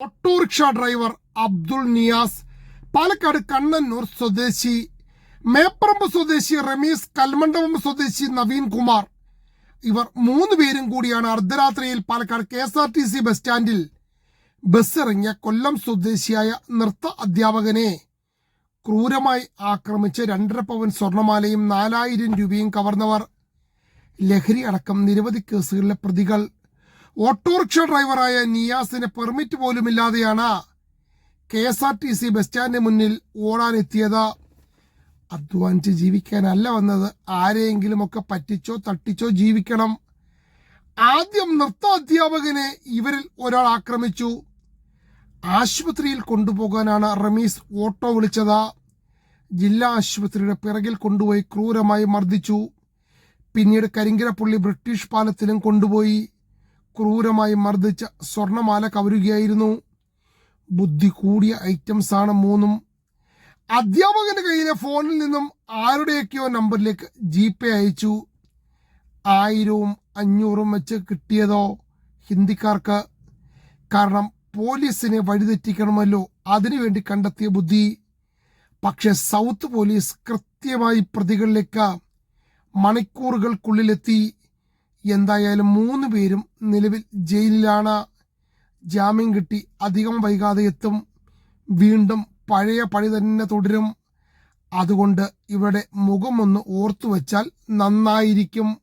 Autorickshaw driver Abdul Niyas Palakkad Kannannur സ്വദേശി മേപ്പറമ്പ് സ്വദേശി റമീസ് കൽമണ്ഡപം സ്വദേശി നവീൻ കുമാർ. ഇവർ മൂന്ന് പേരും കൂടിയാണ് അർദ്ധരാത്രിയിൽ Palakkad K S R T C bus സ്റ്റാൻഡിൽ ബസ് ഇറങ്ങിയ കൊല്ലം സ്വദേശിയായ നൃത്ത അധ്യാപകനെ ക്രൂരമായി ആക്രമിച്ച് രണ്ടര പവൻ സ്വർണമാലയും നാലായിരം രൂപയും കവർന്നവർ ലഹരി അടക്കം നിരവധി കേസുകളിലെ പ്രതികൾ. ഓട്ടോറിക്ഷ ഡ്രൈവറായ നിയാസിന് permit പോലുമില്ലാതെയാണ് K S R T C bus സ്റ്റാൻഡിന് മുന്നിൽ ഓടാനെത്തിയത്. അധ്വാനിച്ച് ജീവിക്കാനല്ല വന്നത്. ആരെയെങ്കിലും ഒക്കെ പറ്റിച്ചോ തട്ടിച്ചോ ജീവിക്കണം. ആദ്യം നൃത്ത അധ്യാപകനെ ഇവരിൽ ഒരാൾ ആക്രമിച്ചു. ആശുപത്രിയിൽ കൊണ്ടുപോകാനാണ് റമീസ് ഓട്ടോ വിളിച്ചത്. ജില്ലാ ആശുപത്രിയുടെ പിറകിൽ കൊണ്ടുപോയി ക്രൂരമായി മർദ്ദിച്ചു. പിന്നീട് കരിങ്കിരപ്പള്ളി ബ്രിട്ടീഷ് പാലത്തിലും കൊണ്ടുപോയി. ക്രൂരമായി മർദ്ദിച്ച സ്വർണമാല കവരുകയായിരുന്നു. ബുദ്ധി കൂടിയ ഐറ്റംസ് ആണ് മൂന്നും. അധ്യാപകന്റെ കയ്യിലെ ഫോണിൽ നിന്നും ആരുടെയൊക്കെയോ നമ്പറിലേക്ക് ജി പേ അയച്ചു. ആയിരവും അഞ്ഞൂറും വെച്ച് കിട്ടിയതോ ഹിന്ദിക്കാർക്ക്? കാരണം പോലീസിനെ വഴിതെറ്റിക്കണമല്ലോ അതിനുവേണ്ടി കണ്ടെത്തിയ ബുദ്ധി. പക്ഷെ സൗത്ത് പോലീസ് കൃത്യമായി പ്രതികളിലേക്ക് മണിക്കൂറുകൾക്കുള്ളിലെത്തി. എന്തായാലും മൂന്ന് പേരും നിലവിൽ ജയിലിലാണ്. ജാമ്യം കിട്ടി. അധികം വൈകാതെ എത്തും. വീണ്ടും പഴയ പഴി തന്നെ തുടരും. അതുകൊണ്ട് ഇവരുടെ മുഖമൊന്ന് ഓർത്തു വച്ചാൽ നന്നായിരിക്കും.